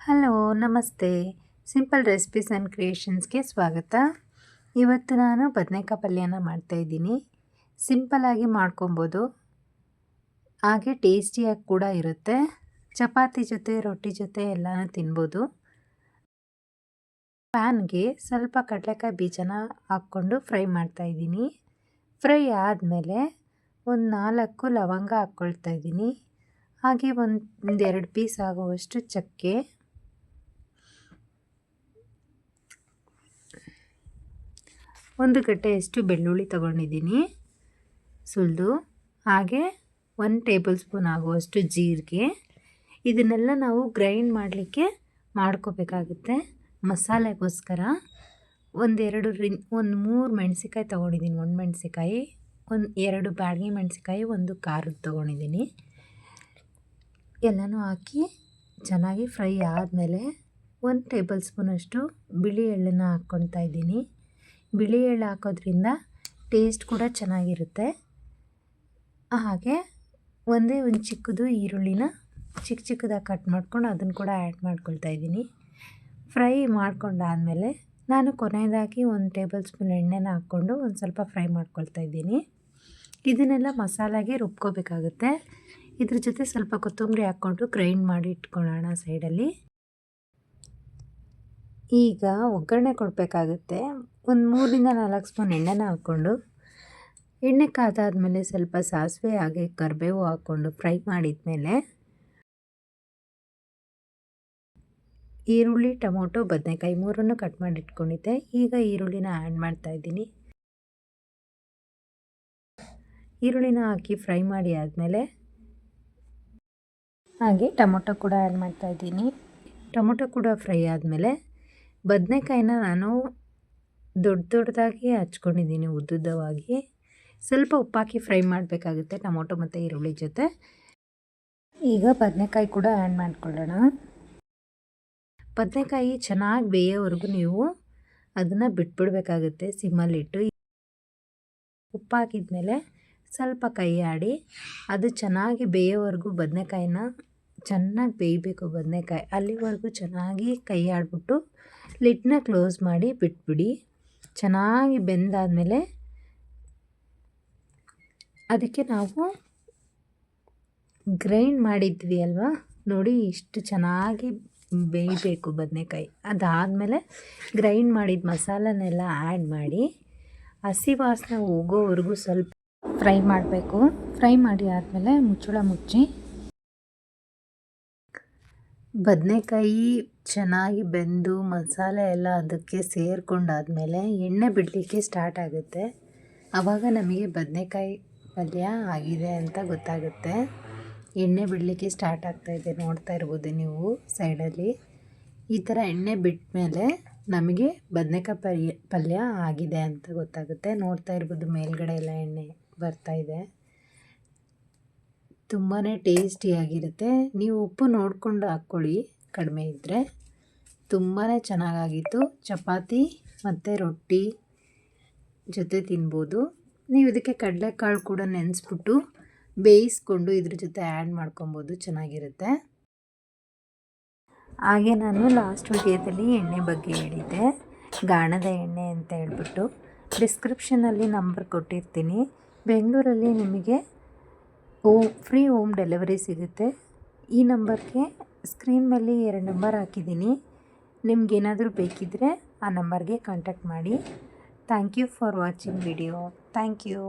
Hello, ನಮಸ್ತೆ. Simple recipes and ಕ್ರಿಯೇಷನ್ಸ್ಗೆ ಸ್ವಾಗತ. ಇವತ್ತು ನಾನು ಬದನೆಕಾಯಿ ಪಲ್ಯನ ಮಾಡ್ತಾಯಿದ್ದೀನಿ ಸಿಂಪಲಾಗಿ ಮಾಡ್ಕೊಬೋದು. ಹಾಗೆ ಟೇಸ್ಟಿಯಾಗಿ ಕೂಡ ಇರುತ್ತೆ. ಚಪಾತಿ ಜೊತೆ, ರೊಟ್ಟಿ ಜೊತೆ ಎಲ್ಲನೂ ತಿನ್ಬೋದು. ಪ್ಯಾನ್ಗೆ ಸ್ವಲ್ಪ ಕಡಲೆಕಾಯಿ ಬೀಜನ ಹಾಕ್ಕೊಂಡು ಫ್ರೈ ಮಾಡ್ತಾಯಿದ್ದೀನಿ ಫ್ರೈ ಆದಮೇಲೆ ಒಂದು ನಾಲ್ಕು ಲವಂಗ ಹಾಕ್ಕೊಳ್ತಾ ಇದ್ದೀನಿ. ಹಾಗೆ ಒಂದು ಎರಡು ಪೀಸ್ ಆಗುವಷ್ಟು ಚಕ್ಕೆ. ಒಂದು ಗಡ್ಡೆಯಷ್ಟು ಬೆಳ್ಳುಳ್ಳಿ ತಗೊಂಡಿದ್ದೀನಿ. ಸುಲಿದು ಹಾಗೆ ಒನ್ ಟೇಬಲ್ ಸ್ಪೂನ್ ಆಗುವಷ್ಟು ಜೀರಿಗೆ. ಇದನ್ನೆಲ್ಲ ನಾವು ಗ್ರೈಂಡ್ ಮಾಡಲಿಕ್ಕೆ ಮಾಡ್ಕೋಬೇಕಾಗುತ್ತೆ. ಮಸಾಲೆಗೋಸ್ಕರ ಒಂದೆರಡು ರಿನ್ ಒಂದು ಮೂರು ಮೆಣಸಿಕಾಯಿ ತೊಗೊಂಡಿದ್ದೀನಿ. ಒಂದು ಮೆಣಸಿಕಾಯಿ ಒಂದು ಎರಡು ಬ್ಯಾಡಗಿ ಮೆಣಸಿಕಾಯಿ ಒಂದು ಖಾರದ ತೊಗೊಂಡಿದ್ದೀನಿ. ಎಲ್ಲನೂ ಹಾಕಿ ಚೆನ್ನಾಗಿ ಫ್ರೈ ಆದಮೇಲೆ ಒಂದು ಟೇಬಲ್ ಸ್ಪೂನಷ್ಟು ಬಿಳಿ ಎಳ್ಳನ್ನು ಹಾಕ್ಕೊಳ್ತಾ ಇದ್ದೀನಿ. ಬಿಳಿ ಎಳ್ಳು ಹಾಕೋದ್ರಿಂದ ಟೇಸ್ಟ್ ಕೂಡ ಚೆನ್ನಾಗಿರುತ್ತೆ. ಹಾಗೆ ಒಂದೇ ಒಂದು ಚಿಕ್ಕದು ಈರುಳ್ಳಿನ ಚಿಕ್ಕ ಚಿಕ್ಕದಾಗಿ ಕಟ್ ಮಾಡ್ಕೊಂಡು ಅದನ್ನು ಕೂಡ ಆ್ಯಡ್ ಮಾಡ್ಕೊಳ್ತಾ ಇದ್ದೀನಿ. ಫ್ರೈ ಮಾಡ್ಕೊಂಡಾದಮೇಲೆ ನಾನು ಕೊನೆಯದಾಗಿ ಒಂದು ಟೇಬಲ್ ಸ್ಪೂನ್ ಎಣ್ಣೆನ ಹಾಕ್ಕೊಂಡು ಒಂದು ಸ್ವಲ್ಪ ಫ್ರೈ ಮಾಡ್ಕೊಳ್ತಾ ಇದ್ದೀನಿ. ಇದನ್ನೆಲ್ಲ ಮಸಾಲಾಗೆ ರುಬ್ಕೋಬೇಕಾಗುತ್ತೆ. ಇದ್ರ ಜೊತೆ ಸ್ವಲ್ಪ ಕೊತ್ತಂಬರಿ ಹಾಕ್ಕೊಂಡು ಗ್ರೈಂಡ್ ಮಾಡಿ ಇಟ್ಕೊಳ್ಳೋಣ ಸೈಡಲ್ಲಿ ಈಗ ಒಗ್ಗರಣೆ ಕೊಡಬೇಕಾಗುತ್ತೆ. ಒಂದು ಮೂರರಿಂದ ನಾಲ್ಕು ಸ್ಪೂನ್ ಎಣ್ಣೆನ ಹಾಕ್ಕೊಂಡು, ಎಣ್ಣೆ ಕಾದಾದಮೇಲೆ ಸ್ವಲ್ಪ ಸಾಸಿವೆ ಹಾಗೆ ಕರಿಬೇವು ಹಾಕ್ಕೊಂಡು ಫ್ರೈ ಮಾಡಿದ್ಮೇಲೆ, ಈರುಳ್ಳಿ, ಟೊಮೊಟೊ, ಬದನೆಕಾಯಿ ಮೂರನ್ನು ಕಟ್ ಮಾಡಿ ಇಟ್ಕೊಂಡಿದ್ದೆ ಈಗ ಈರುಳ್ಳಿನ ಆ್ಯಡ್ ಮಾಡ್ತಾ ಇದ್ದೀನಿ. ಈರುಳ್ಳಿನ ಹಾಕಿ ಫ್ರೈ ಮಾಡಿ ಆದಮೇಲೆ, ಹಾಗೆ ಟೊಮೊಟೊ ಕೂಡ ಆ್ಯಡ್ ಮಾಡ್ತಾ ಇದ್ದೀನಿ. ಟೊಮೊಟೊ ಕೂಡ ಫ್ರೈ ಆದಮೇಲೆ ಬದನೆಕಾಯಿನ ನಾನು ದೊಡ್ಡ ದೊಡ್ಡದಾಗಿ ಹಚ್ಕೊಂಡಿದ್ದೀನಿ ಉದ್ದುದ್ದವಾಗಿ. ಸ್ವಲ್ಪ ಉಪ್ಪಾಕಿ ಫ್ರೈ ಮಾಡಬೇಕಾಗುತ್ತೆ, ಟೊಮೊಟೊ ಮತ್ತು ಈರುಳ್ಳಿ ಜೊತೆ. ಈಗ ಬದನೆಕಾಯಿ ಕೂಡ ಆ್ಯಡ್ ಮಾಡ್ಕೊಳ್ಳೋಣ. ಬದನೆಕಾಯಿ ಚೆನ್ನಾಗಿ ಬೇಯೋವರೆಗೂ ನೀವು ಅದನ್ನು ಬಿಟ್ಬಿಡ್ಬೇಕಾಗುತ್ತೆ, ಸಿಮ್ಮಲ್ಲಿಟ್ಟು. ಉಪ್ಪಾಕಿದ ಮೇಲೆ ಸ್ವಲ್ಪ ಕೈ ಆಡಿ, ಅದು ಚೆನ್ನಾಗಿ ಬೇಯೋವರೆಗೂ ಬದನೆಕಾಯಿನ ಚೆನ್ನಾಗಿ ಬೇಯಬೇಕು ಬದನೆಕಾಯಿ. ಅಲ್ಲಿವರೆಗೂ ಚೆನ್ನಾಗಿ ಕೈ ಆಡಿಬಿಟ್ಟು ಲಿಡ್ನ ಕ್ಲೋಸ್ ಮಾಡಿ ಬಿಟ್ಬಿಡಿ. ಚೆನ್ನಾಗಿ ಬೆಂದಾದಮೇಲೆ ಅದಕ್ಕೆ ನಾವು ಗ್ರೈಂಡ್ ಮಾಡಿದ್ವಿ ಅಲ್ವಾ ನೋಡಿ, ಇಷ್ಟು ಚೆನ್ನಾಗಿ ಬೇಯಬೇಕು ಬದನೆಕಾಯಿ. ಅದಾದಮೇಲೆ ಗ್ರೈಂಡ್ ಮಾಡಿದ ಮಸಾಲನೆಲ್ಲ ಆ್ಯಡ್ ಮಾಡಿ, ಹಸಿ ವಾಸನೆ ಹೋಗೋವರೆಗೂ ಸ್ವಲ್ಪ ಫ್ರೈ ಮಾಡಬೇಕು. ಫ್ರೈ ಮಾಡಿ ಆದಮೇಲೆ ಮುಚ್ಚಳ ಮುಚ್ಚಿ ಬದನೆಕಾಯಿ ಚೆನ್ನಾಗಿ ಬೆಂದು ಮಸಾಲೆ ಎಲ್ಲ ಅದಕ್ಕೆ ಸೇರ್ಕೊಂಡಾದಮೇಲೆ ಎಣ್ಣೆ ಬಿಡಲಿಕ್ಕೆ ಸ್ಟಾರ್ಟ್ ಆಗುತ್ತೆ. ಆವಾಗ ನಮಗೆ ಬದನೆಕಾಯಿ ಪಲ್ಯ ಆಗಿದೆ ಅಂತ ಗೊತ್ತಾಗುತ್ತೆ. ಎಣ್ಣೆ ಬಿಡಲಿಕ್ಕೆ ಸ್ಟಾರ್ಟ್ ಆಗ್ತಾಯಿದೆ ನೋಡ್ತಾ ಇರ್ಬೋದು ನೀವು ಸೈಡಲ್ಲಿ ಈ ಥರ ಎಣ್ಣೆ ಬಿಟ್ಟ ಮೇಲೆ ನಮಗೆ ಬದನೆಕಾಯಿ ಪಲ್ಯ ಪಲ್ಯ ಆಗಿದೆ ಅಂತ ಗೊತ್ತಾಗುತ್ತೆ. ನೋಡ್ತಾ ಇರ್ಬೋದು ಮೇಲ್ಗಡೆ ಎಲ್ಲ ಎಣ್ಣೆ ಬರ್ತಾಯಿದೆ ತುಂಬಾ ಟೇಸ್ಟಿಯಾಗಿರುತ್ತೆ. ನೀವು ಉಪ್ಪು ನೋಡಿಕೊಂಡು ಹಾಕ್ಕೊಳ್ಳಿ. ಕಡಿಮೆ ಇದ್ದರೆ ತುಂಬಾ ಚೆನ್ನಾಗಾಗಿತ್ತು. ಚಪಾತಿ ಮತ್ತು ರೊಟ್ಟಿ ಜೊತೆ ತಿನ್ಬೋದು. ನೀವು ಇದಕ್ಕೆ ಕಡಲೆಕಾಳು ಕೂಡ ನೆನೆಸ್ಬಿಟ್ಟು ಬೇಯಿಸ್ಕೊಂಡು ಇದ್ರ ಜೊತೆ ಆ್ಯಡ್ ಮಾಡ್ಕೊಬೋದು. ಚೆನ್ನಾಗಿರುತ್ತೆ. ಹಾಗೆ ನಾನು ಲಾಸ್ಟ್ ವಿಡಿಯೋದಲ್ಲಿ ಎಣ್ಣೆ ಬಗ್ಗೆ ಹೇಳಿದ್ದೆ. ಗಾಣದ ಎಣ್ಣೆ ಅಂತ ಹೇಳ್ಬಿಟ್ಟು ಡಿಸ್ಕ್ರಿಪ್ಷನಲ್ಲಿ ನಂಬರ್ ಕೊಟ್ಟಿರ್ತೀನಿ. ಬೆಂಗಳೂರಲ್ಲಿ ನಿಮಗೆ ಓ, ಫ್ರೀ ಹೋಮ್ ಡೆಲಿವರಿ ಸಿಗುತ್ತೆ. ಈ ನಂಬರ್ಗೆ ಸ್ಕ್ರೀನ್ ಮೇಲೆ ಎರಡು ನಂಬರ್ ಹಾಕಿದ್ದೀನಿ. ನಿಮ್ಗೇನಾದರೂ ಬೇಕಿದ್ದರೆ ಆ ನಂಬರ್ಗೆ ಕಾಂಟ್ಯಾಕ್ಟ್ ಮಾಡಿ. Thank you for watching video thank you